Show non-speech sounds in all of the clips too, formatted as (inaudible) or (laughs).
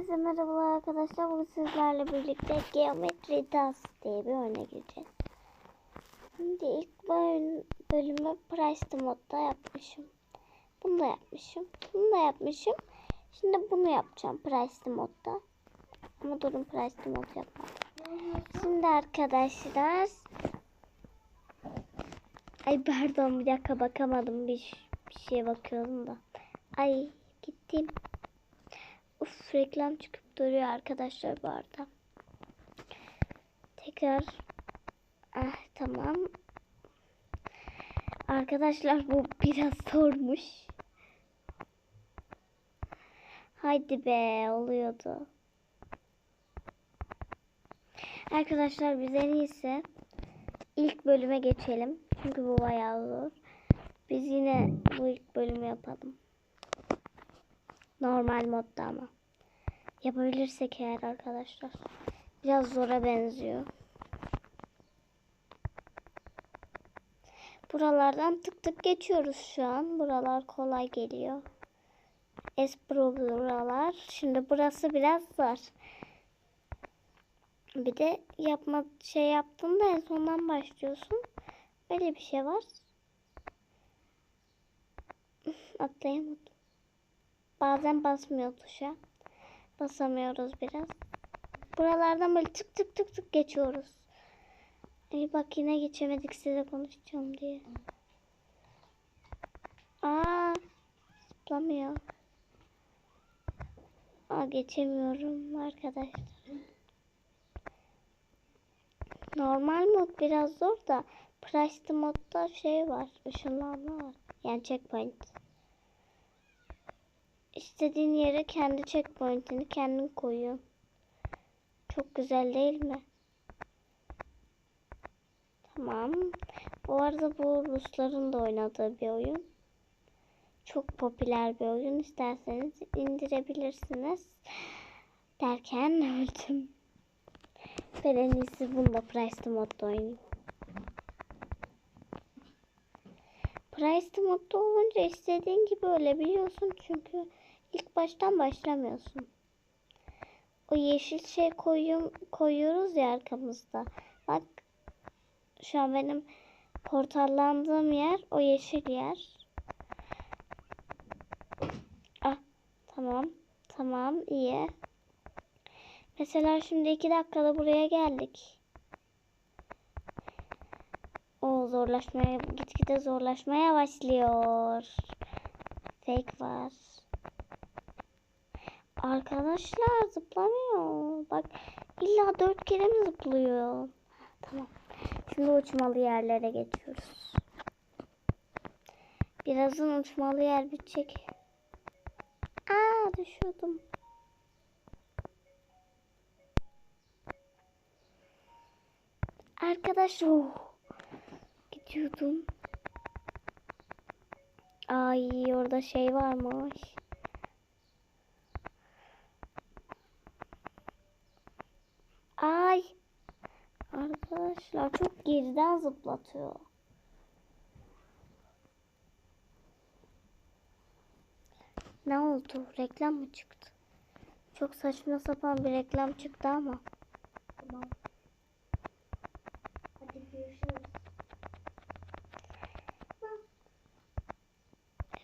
Herkese merhabalar arkadaşlar. Bugün sizlerle birlikte Geometry Dance diye bir oyuna gireceğiz. Şimdi ilk bölüm, bölümü Price modda yapmışım. Bunu da yapmışım. Bunu da yapmışım. Şimdi bunu yapacağım Price modda. Ama durun Price mod yapmadım. Şimdi arkadaşlar Ay pardon bir dakika bakamadım bir, bir şeye bakıyordum da. Ay gittim. Uf reklam çıkıp duruyor arkadaşlar bu arada. Tekrar ah tamam. Arkadaşlar bu biraz (laughs) zormuş. Haydi be oluyordu. Arkadaşlar biz en iyisi ilk bölüme geçelim. Çünkü bu bayağı zor. Biz yine bu ilk bölümü yapalım. Normal modda ama. Yapabilirsek eğer arkadaşlar. Biraz zora benziyor. Buralardan tık tık geçiyoruz şu an. Buralar kolay geliyor. Espro buralar. Şimdi burası biraz zor. Bir de yapma şey yaptığında en sondan başlıyorsun. Böyle bir şey var. (laughs) Atlayamadım. Bazen basmıyor tuşa. Basamıyoruz biraz. Buralardan böyle tık tık tık tık geçiyoruz. Ay bak yine geçemedik size konuşacağım diye. Aa, zıplamıyor. Aa, geçemiyorum arkadaşlar. Normal mod biraz zor da Price modda şey var. ışınlanma var. Yani checkpoint. İstediğin yere kendi checkpoint'ini kendin koyuyorsun. Çok güzel değil mi? Tamam. Bu arada bu Rusların da oynadığı bir oyun. Çok popüler bir oyun. İsterseniz indirebilirsiniz. Derken (laughs) öldüm. Ben en iyisi bunda Price modda oynayayım. Price modda olunca istediğin gibi ölebiliyorsun çünkü ilk baştan başlamıyorsun. O yeşil şey koyuyorum, koyuyoruz ya arkamızda. Bak şu an benim portallandığım yer o yeşil yer. Ah tamam tamam iyi. Mesela şimdi iki dakikada buraya geldik. O zorlaşmaya gitgide zorlaşmaya başlıyor. Fake var. Arkadaşlar zıplamıyor. Bak illa dört kere mi zıplıyor? Tamam. Şimdi uçmalı yerlere geçiyoruz. Birazdan uçmalı yer bitecek. Aa düşüyordum. Arkadaş oh, gidiyordum. Ay orada şey varmış. Ay. Arkadaşlar çok geriden zıplatıyor. Ne oldu? Reklam mı çıktı? Çok saçma sapan bir reklam çıktı ama. Tamam.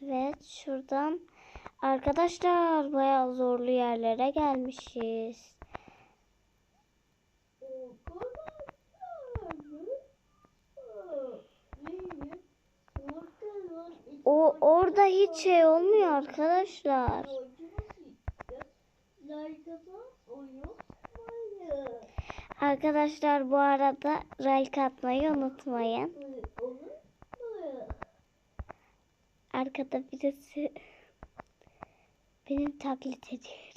Evet şuradan arkadaşlar bayağı zorlu yerlere gelmişiz. O orada hiç şey olmuyor arkadaşlar. Arkadaşlar bu arada like atmayı unutmayın. Arkada birisi benim taklit ediyor.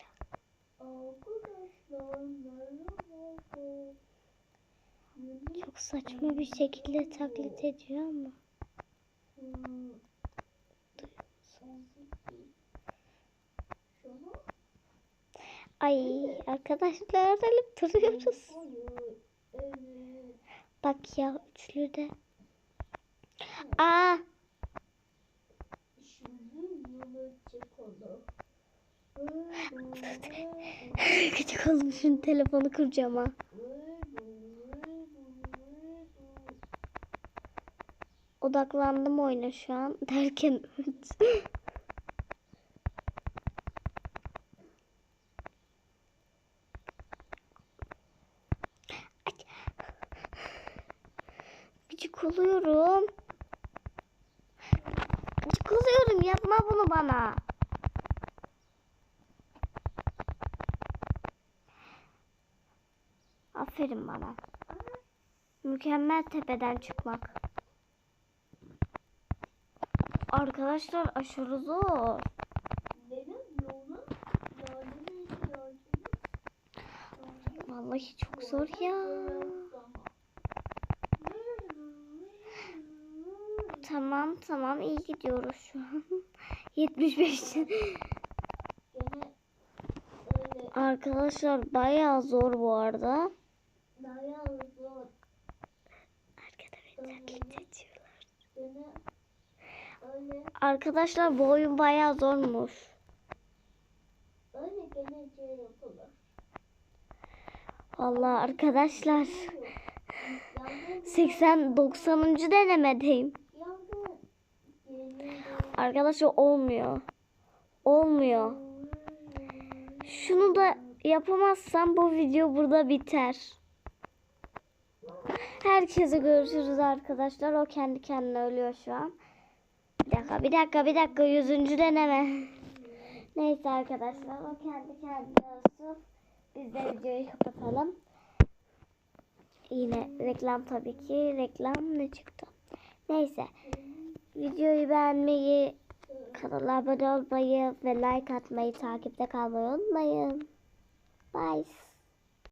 Çok saçma bir şekilde taklit ediyor ama. Ay arkadaşlar alıp duruyoruz. Bak ya üçlüde. Aa Şimdi yola çıkalım. Küçük olmuşun telefonu kıracağım ha. Odaklandım oyuna şu an derken. (laughs) Gıcık oluyorum. Gıcık oluyorum yapma bunu bana. Aferin bana. Mükemmel tepeden çıkmak. Arkadaşlar aşırı zor. Vallahi çok zor ya. Tamam tamam iyi gidiyoruz şu an. 75. Gene öyle Arkadaşlar bayağı zor bu arada. dayağı zor. Arkada beni taklit ediyorlar. Arkadaşlar bu oyun bayağı zormuş. öyle gene şey yapılır. Vallahi arkadaşlar Yangın 80 90. denemedeyim. Arkadaşlar olmuyor. Olmuyor. Şunu da yapamazsam bu video burada biter. Herkese görüşürüz arkadaşlar. O kendi kendine ölüyor şu an. Bir dakika, bir dakika, bir dakika. Yüzüncü deneme. Neyse arkadaşlar. O kendi kendine ölsün. Biz de videoyu kapatalım. Yine reklam tabii ki. Reklam ne çıktı? Neyse. Videoyu beğenmeyi, kanala abone olmayı ve like atmayı, takipte kalmayı unutmayın. Bye.